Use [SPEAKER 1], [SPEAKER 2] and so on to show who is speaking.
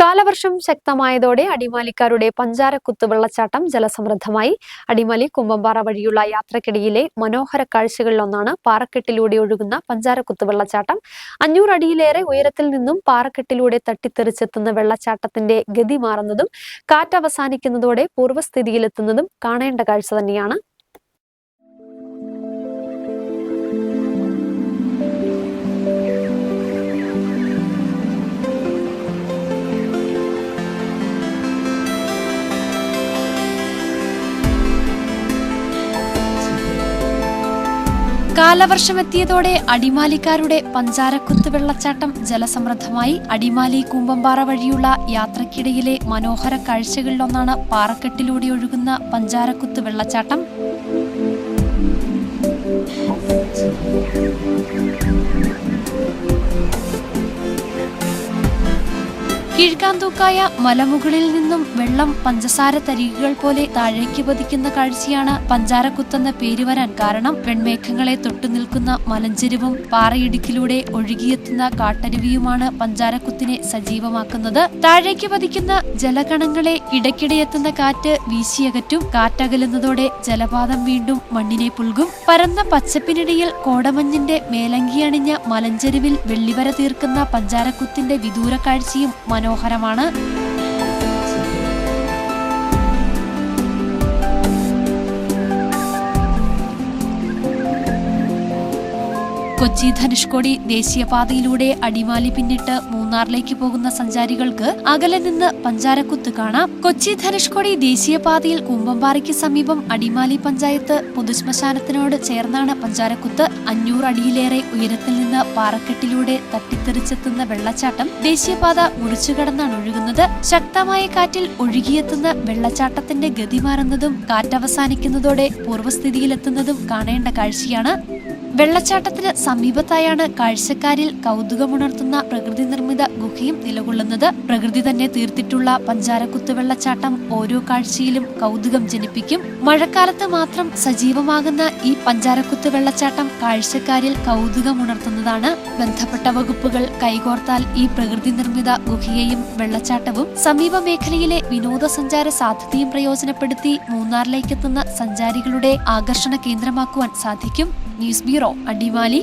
[SPEAKER 1] കാലവർഷം ശക്തമായതോടെ അടിമാലിക്കാരുടെ പഞ്ചാരക്കുത്ത് വെള്ളച്ചാട്ടം ജലസമൃദ്ധമായി. അടിമാലി കുമ്പമ്പാറ വഴിയുള്ള യാത്രക്കിടയിലെ മനോഹര കാഴ്ചകളിലൊന്നാണ് പാറക്കെട്ടിലൂടെ ഒഴുകുന്ന പഞ്ചാരക്കുത്ത് വെള്ളച്ചാട്ടം. അഞ്ഞൂറ് അടിയിലേറെ ഉയരത്തിൽ നിന്നും പാറക്കെട്ടിലൂടെ തട്ടിത്തെറിച്ചെത്തുന്ന വെള്ളച്ചാട്ടത്തിന്റെ ഗതി മാറുന്നതും കാറ്റ് അവസാനിക്കുന്നതോടെ പൂർവസ്ഥിതിയിലെത്തുന്നതും കാണേണ്ട കാഴ്ച തന്നെയാണ്. കാലവർഷമെത്തിയതോടെ അടിമാലിക്കാരുടെ പഞ്ചാരക്കുത്ത് വെള്ളച്ചാട്ടം ജലസമൃദ്ധമായി. അടിമാലി കൂമ്പമ്പാറ വഴിയുള്ള യാത്രക്കിടയിലെ മനോഹര കാഴ്ചകളിലൊന്നാണ് പാറക്കെട്ടിലൂടെ ഒഴുകുന്ന പഞ്ചാരക്കുത്ത് വെള്ളച്ചാട്ടം കീഴ്ക്കാന്തൂക്കായ മലമുകളിൽ നിന്നും വെള്ളം പഞ്ചസാര തരികുകൾ പോലെ താഴേക്ക് പതിക്കുന്ന കാഴ്ചയാണ് പഞ്ചാരക്കുത്തെന്ന പേര് വരാൻ കാരണം. പെൺമേഘങ്ങളെ തൊട്ടുനിൽക്കുന്ന മലഞ്ചെരുവും പാറയിടുക്കിലൂടെ ഒഴുകിയെത്തുന്ന കാട്ടരുവിയുമാണ് പഞ്ചാരക്കുത്തിനെ സജീവമാക്കുന്നത്. താഴേക്ക് പതിക്കുന്ന ജലകണങ്ങളെ ഇടയ്ക്കിടെ എത്തുന്ന കാറ്റ് വീശിയകറ്റും കാറ്റകലുന്നതോടെ ജലപാതം വീണ്ടും മണ്ണിനെ പുൽകും. പരന്ന പച്ചപ്പിനിടയിൽ കോടമഞ്ഞിന്റെ മേലങ്കിയണിഞ്ഞ മലഞ്ചെരുവിൽ വെള്ളിവര തീർക്കുന്ന പഞ്ചാരക്കുത്തിന്റെ വിദൂര കാഴ്ചയും മനോഹരമാണ് കൊച്ചി ധനുഷ്കോടി ദേശീയപാതയിലൂടെ അടിമാലി പിന്നിട്ട് മൂന്നാറിലേക്ക് പോകുന്ന സഞ്ചാരികൾക്ക് അകലെ നിന്ന് പഞ്ചാരക്കുത്ത് കാണാം. കൊച്ചി ധനുഷ്കോടി ദേശീയപാതയിൽ കുമ്പമ്പാറയ്ക്ക് സമീപം അടിമാലി പഞ്ചായത്ത് പൊതുശ്മശാനത്തിനോട് ചേർന്നാണ് പഞ്ചാരക്കുത്ത്. അഞ്ഞൂറ് അടിയിലേറെ ഉയരത്തിൽ നിന്ന് പാറക്കെട്ടിലൂടെ തട്ടിത്തെറിച്ചെത്തുന്ന വെള്ളച്ചാട്ടം ദേശീയപാത മുറിച്ചുകടന്നാണ് ഒഴുകുന്നത്. ശക്തമായ കാറ്റിൽ ഒഴുകിയെത്തുന്ന വെള്ളച്ചാട്ടത്തിന്റെ ഗതി മാറുന്നതും കാറ്റവസാനിക്കുന്നതോടെ പൂർവസ്ഥിതിയിലെത്തുന്നതും കാണേണ്ട കാഴ്ചയാണ്. വെള്ളച്ചാട്ടത്തിന് സമീപത്തായാണ് കാഴ്ചക്കാരിൽ കൗതുകമുണർത്തുന്ന പ്രകൃതി നിർമ്മിത ഗുഹയും നിലകൊള്ളുന്നത്. പ്രകൃതി തന്നെ തീർത്തിട്ടുള്ള പഞ്ചാരക്കുത്ത് വെള്ളച്ചാട്ടം ഓരോ കാഴ്ചയിലും കൗതുകം ജനിപ്പിക്കും. മഴക്കാലത്ത് മാത്രം സജീവമാകുന്ന ഈ പഞ്ചാരക്കുത്ത് വെള്ളച്ചാട്ടം കാഴ്ചക്കാരിൽ കൗതുകമുണർത്തുന്നതാണ്. ബന്ധപ്പെട്ട വകുപ്പുകൾ കൈകോർത്താൽ ഈ പ്രകൃതി നിർമ്മിത ഗുഹയെയും വെള്ളച്ചാട്ടവും സമീപ മേഖലയിലെ വിനോദസഞ്ചാര സാധ്യതയും പ്രയോജനപ്പെടുത്തി മൂന്നാറിലേക്കെത്തുന്ന സഞ്ചാരികളുടെ ആകർഷണ കേന്ദ്രമാക്കുവാൻ സാധിക്കും. News bureau Adimali